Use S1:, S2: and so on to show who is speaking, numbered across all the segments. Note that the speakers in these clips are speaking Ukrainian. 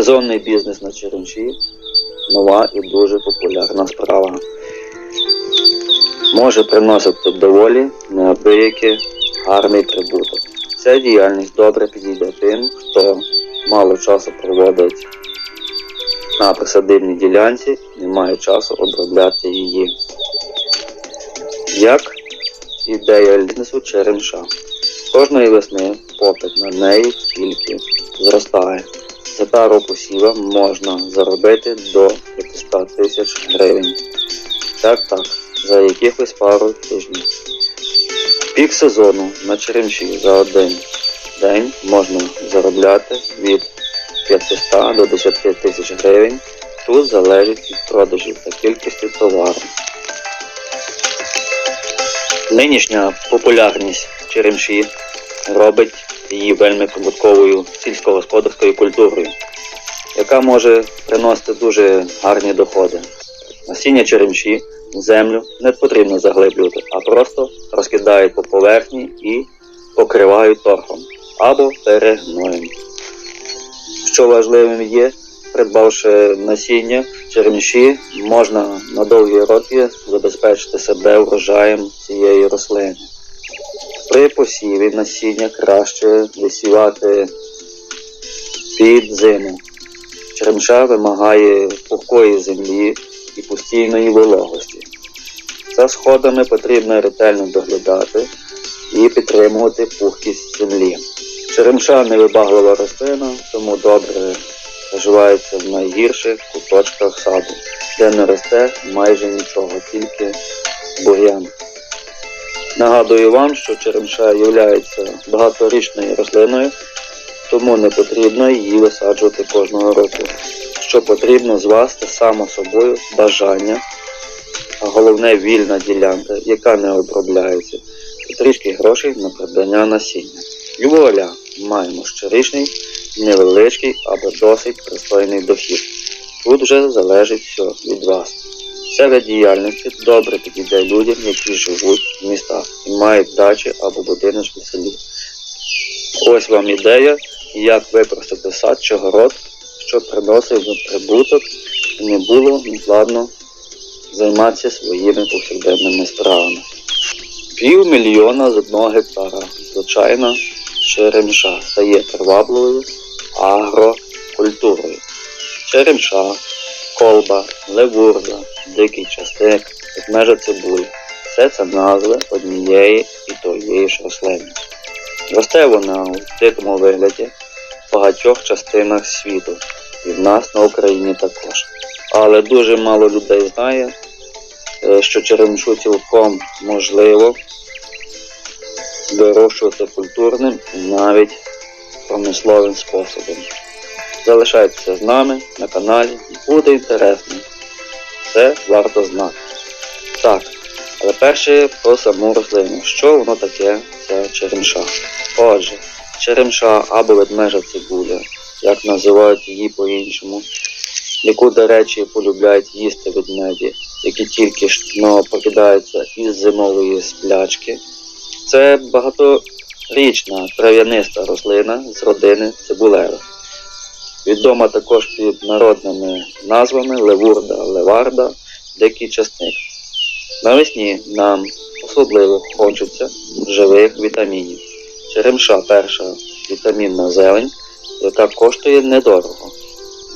S1: Сезонний бізнес на черемші нова і дуже популярна справа. Може приносити доволі неабиякий гарний прибуток. Ця діяльність добре підійде тим, хто мало часу проводить на присадибній ділянці і має часу обробляти її. Як ідея бізнесу черемша. Кожної весни попит на неї тільки зростає. За пару посіва можна заробити до 500 тисяч гривень. Так, так, за якихось пару тижнів. Пік сезону на черемші за один день можна заробляти від 500 до 10 тисяч гривень. Тут залежить від продажів та кількості товару. Нинішня популярність черемші робить її вельми прибутковою сільськогосподарською культурою, яка може приносити дуже гарні доходи. Насіння черемші землю не потрібно заглиблювати, а просто розкидають по поверхні і покривають торфом або перегноєм. Що важливим є, придбавши насіння черемші, можна на довгі роки забезпечити себе врожаєм цієї рослини. При посіві насіння краще висівати під зиму. Черемша вимагає пухкої землі і постійної вологості. За сходами потрібно ретельно доглядати і підтримувати пухкість землі. Черемша невибаглива рослина, тому добре проживається в найгірших куточках саду, де не росте майже нічого, тільки бур'ян. Нагадую вам, що черемша є багаторічною рослиною, тому не потрібно її висаджувати кожного року. Що потрібно з вас, це само собою бажання, а головне вільна ділянка, яка не обробляється, і трішки грошей на придбання насіння. І вуаля, маємо щорічний, невеличкий або досить пристойний дохід. Тут вже залежить все від вас. Ця вид діяльності добре підійде людям, які живуть в містах і мають дачі або будиночки в селі. Ось вам ідея, як використати сад чи город, щоб приносив прибуток і не було складно займатися своїми повсякденними справами. Пів мільйона з одного гектара. Звичайна черемша стає привабливою агрокультурою. Черемша, колба, левурда, дикий часник, ведмежа цибуль. Все це назви однієї і тієї ж рослини. Росте вона у дикому вигляді в багатьох частинах світу, і в нас на Україні також. Але дуже мало людей знає, е, що черемшу цілком можливо вирощувати культурним і навіть промисловим способом. Залишайтеся з нами на каналі, буде інтересно. Це варто знати. Так, але перше про саму рослину. Що воно таке, ця черемша? Отже, черемша або ведмежа цибуля, як називають її по-іншому, яку, до речі, полюбляють їсти ведмеді, які тільки ж покидаються із зимової сплячки. Це багаторічна трав'яниста рослина з родини цибулевих. Відома також під народними назвами левурда, леварда, дикий часник. Навесні нам особливо хочеться живих вітамінів. Черемша перша вітамінна зелень, яка коштує недорого,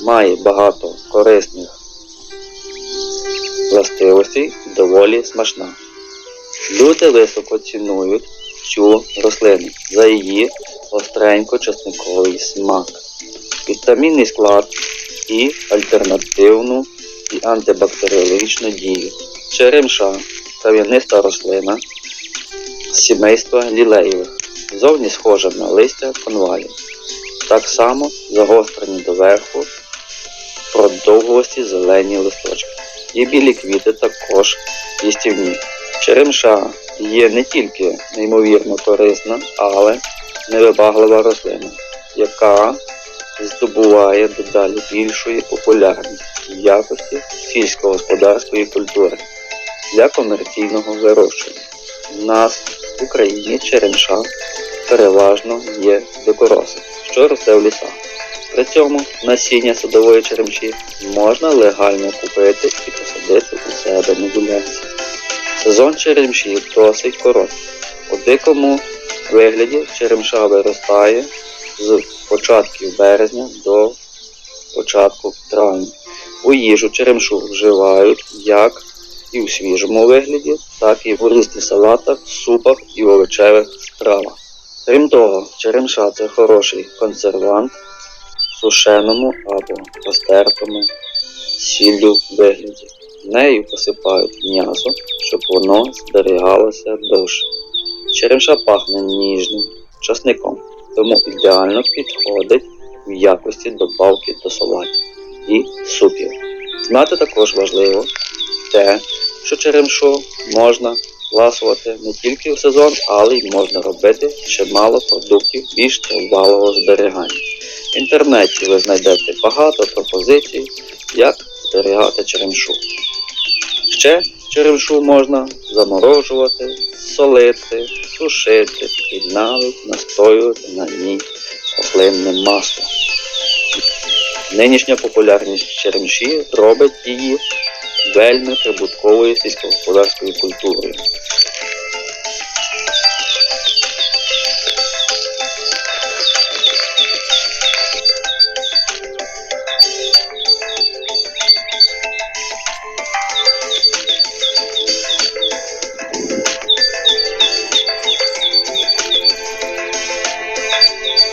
S1: має багато корисних властивостей доволі смачна. Люди високо цінують цю рослину за її остренько-часниковий смак, вітамінний склад і альтернативну і антибактеріологічну дію. Черемша трав'яниста рослина з сімейства лілеєвих, зовні схожа на листя конвалів. Так само загострені доверху продовгості зелені листочки. І білі квіти також їстівні. Черемша є не тільки неймовірно корисна, але невибаглива рослина, яка здобуває дедалі більшої популярності в якості сільськогосподарської культури для комерційного вирощення. У нас в Україні черемша переважно є дикороса, що росте в лісах. При цьому насіння садової черемші можна легально купити і посадити у себе на ділянці. Сезон черемші досить короткий. У дикому вигляді черемша виростає з початків березня до початку травня. У їжу черемшу вживають як і у свіжому вигляді, так і в різних салатах, супах і овочевих стравах. Крім того, черемша це хороший консервант в сушеному або розтертому сіллю вигляді. Нею посипають м'ясо, щоб воно зберігалося довше. Черемша пахне ніжним часником, тому ідеально підходить в якості добавки до салатів і супів. Знати також важливо те, що черемшу можна ласувати не тільки в сезон, але й можна робити чимало продуктів більш тривалого зберігання. В інтернеті ви знайдете багато пропозицій, як зберігати черемшу. Ще черемшу можна заморожувати, солити, сушити і навіть настоювати на ній рослинним маслом. Нинішня популярність черемші робить її вельми прибутковою сільськогосподарською культурою. Thank you.